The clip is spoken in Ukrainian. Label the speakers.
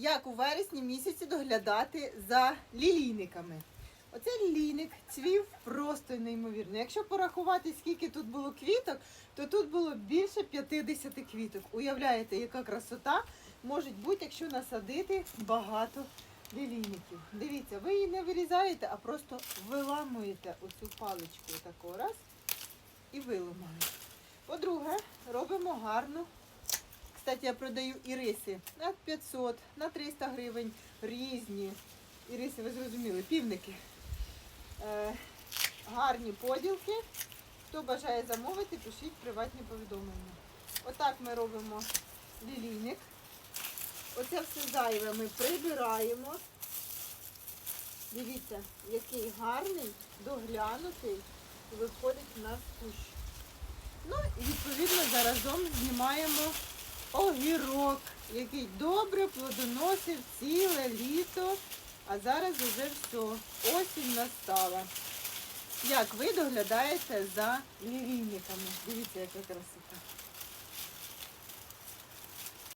Speaker 1: як у вересні місяці доглядати за лілійниками. Оцей лілійник цвів просто неймовірно. Якщо порахувати, скільки тут було квіток, то тут було більше 50 квіток. Уявляєте, яка красота може бути, якщо насадити багато лілійників. Дивіться, ви її не вирізаєте, а просто виламуєте оцю паличку тако раз і виламали. По-друге, робимо гарну. Кстати, я продаю іриси на 500, на 300 гривень різні. Іриси, ви зрозуміли, півники. Е, гарні поділки. Хто бажає замовити, пишіть приватні повідомлення. Отак ми робимо лілійник. Оце все зайве ми прибираємо. Дивіться, який гарний, доглянутий виходить у нас кущ. Ну і відповідно заразом знімаємо огірок, який добре плодоносив ціле літо, а зараз уже все, осінь настала. Як ви доглядаєте за лірійниками? Дивіться, яка красота.